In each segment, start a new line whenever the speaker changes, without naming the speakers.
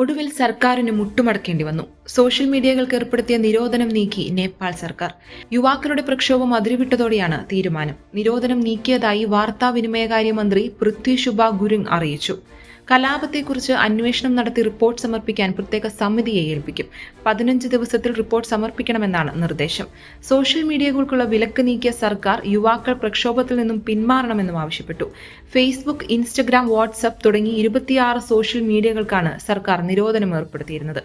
ഒടുവിൽ സർക്കാരിന് മുട്ടുമടക്കേണ്ടി വന്നു. സോഷ്യൽ മീഡിയകൾക്ക് ഏർപ്പെടുത്തിയ നിരോധനം നീക്കി നേപ്പാൾ സർക്കാർ. യുവാക്കളുടെ പ്രക്ഷോഭം അതിരുവിട്ടതോടെയാണ് തീരുമാനം. നിരോധനം നീക്കിയതായി വാർത്താവിനിമയകാര്യ മന്ത്രി പൃഥ്വി ശുഭ ഗുരുങ് അറിയിച്ചു. കലാപത്തെക്കുറിച്ച് അന്വേഷണം നടത്തി റിപ്പോർട്ട് സമർപ്പിക്കാൻ പ്രത്യേക സമിതിയെ ഏൽപ്പിക്കും. പതിനഞ്ച് ദിവസത്തിൽ റിപ്പോർട്ട് സമർപ്പിക്കണമെന്നാണ് നിർദ്ദേശം. സോഷ്യൽ മീഡിയകൾക്കുള്ള വിലക്ക് നീക്കിയ സർക്കാർ യുവാക്കൾ പ്രക്ഷോഭത്തിൽ നിന്നും പിന്മാറണമെന്നും ആവശ്യപ്പെട്ടു. ഫേസ്ബുക്ക് ഇൻസ്റ്റഗ്രാം വാട്സ്ആപ്പ് തുടങ്ങി ഇരുപത്തിയാറ് സോഷ്യൽ മീഡിയകൾക്കാണ് സർക്കാർ നിരോധനം ഏർപ്പെടുത്തിയിരുന്നത്.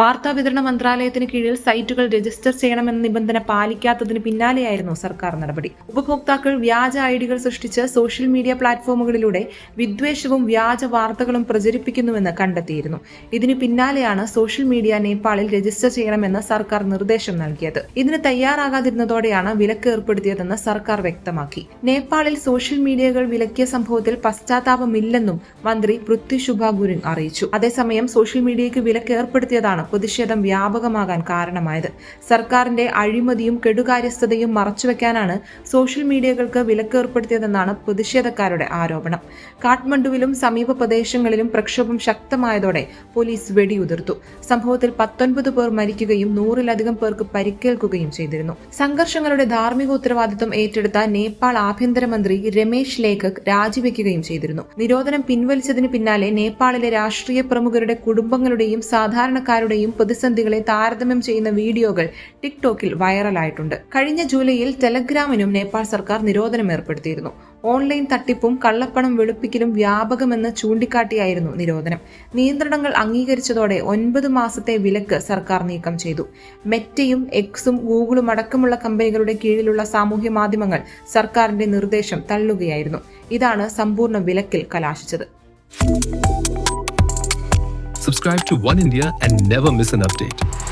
വാർത്താ വിതരണ മന്ത്രാലയത്തിന് കീഴിൽ സൈറ്റുകൾ രജിസ്റ്റർ ചെയ്യണമെന്ന നിബന്ധന പാലിക്കാത്തതിന് പിന്നാലെയായിരുന്നു സർക്കാർ നടപടി. ഉപഭോക്താക്കൾ വ്യാജ ഐഡികൾ സൃഷ്ടിച്ച് സോഷ്യൽ മീഡിയ പ്ലാറ്റ്ഫോമുകളിലൂടെ വിദ്വേഷവും വ്യാജ വാർത്തകളും പ്രചരിപ്പിക്കുന്നുവെന്ന് കണ്ടെത്തിയിരുന്നു. ഇതിന് പിന്നാലെയാണ് സോഷ്യൽ മീഡിയ നേപ്പാളിൽ രജിസ്റ്റർ ചെയ്യണമെന്ന് സർക്കാർ നിർദ്ദേശം നൽകിയത്. ഇതിന് തയ്യാറാകാതിരുന്നതോടെയാണ് വിലക്ക് ഏർപ്പെടുത്തിയതെന്ന് സർക്കാർ വ്യക്തമാക്കി. നേപ്പാളിൽ സോഷ്യൽ മീഡിയകൾ വിലക്കിയ സംഭവത്തിൽ പശ്ചാത്താപമില്ലെന്നും മന്ത്രി പൃഥ്വി ശുഭ അറിയിച്ചു. അതേസമയം സോഷ്യൽ മീഡിയയ്ക്ക് വിലക്ക് ഏർപ്പെടുത്തിയതാണ് പ്രതിഷേധം വ്യാപകമാകാൻ കാരണമായത്. സർക്കാരിന്റെ അഴിമതിയും കെടുകാര്യസ്ഥതയും മറച്ചുവെക്കാനാണ് സോഷ്യൽ മീഡിയകൾക്ക് വിലക്ക് ഏർപ്പെടുത്തിയതെന്നാണ് പ്രതിഷേധക്കാരുടെ ആരോപണം. കാഠ്മണ്ഡുവിലും സമീപ പ്രദേശങ്ങളിലും പ്രക്ഷോഭം ശക്തമായതോടെ പോലീസ് വെടിയുതിർത്തു. സംഭവത്തിൽ പത്തൊൻപത് പേർ മരിക്കുകയും നൂറിലധികം പേർക്ക് പരിക്കേൽക്കുകയും ചെയ്തിരുന്നു. സംഘർഷങ്ങളുടെ ധാർമ്മിക ഉത്തരവാദിത്വം ഏറ്റെടുത്ത നേപ്പാൾ ആഭ്യന്തരമന്ത്രി രമേശ് ലേഖക് രാജിവെക്കുകയും ചെയ്തിരുന്നു. നിരോധനം പിൻവലിച്ചതിന് പിന്നാലെ നേപ്പാളിലെ രാഷ്ട്രീയ പ്രമുഖരുടെ കുടുംബങ്ങളുടെയും സാധാരണക്കാരുടെയും പ്രതിസന്ധികളെ താരതമ്യം ചെയ്യുന്ന വീഡിയോകൾ ടിക്ടോക്കിൽ വൈറലായിട്ടുണ്ട്. കഴിഞ്ഞ ജൂലൈയിൽ ടെലഗ്രാമിനും നേപ്പാൾ സർക്കാർ നിരോധനം ഏർപ്പെടുത്തിയിരുന്നു. ഓൺലൈൻ തട്ടിപ്പും കള്ളപ്പണം വെളുപ്പിക്കലും വ്യാപകമെന്ന് ചൂണ്ടിക്കാട്ടിയായിരുന്നു നിരോധനം. നിയന്ത്രണങ്ങൾ അംഗീകരിച്ചതോടെ ഒൻപത് മാസത്തെ വിലക്ക് സർക്കാർ നീക്കം ചെയ്തു. മെറ്റയും എക്സും ഗൂഗിളും അടക്കമുള്ള കമ്പനികളുടെ കീഴിലുള്ള സാമൂഹ്യ മാധ്യമങ്ങൾ സർക്കാരിന്റെ നിർദ്ദേശം തള്ളുകയായിരുന്നു. ഇതാണ് സമ്പൂർണ വിലക്കിൽ കലാശിച്ചത്.
Subscribe to One India and never miss an update.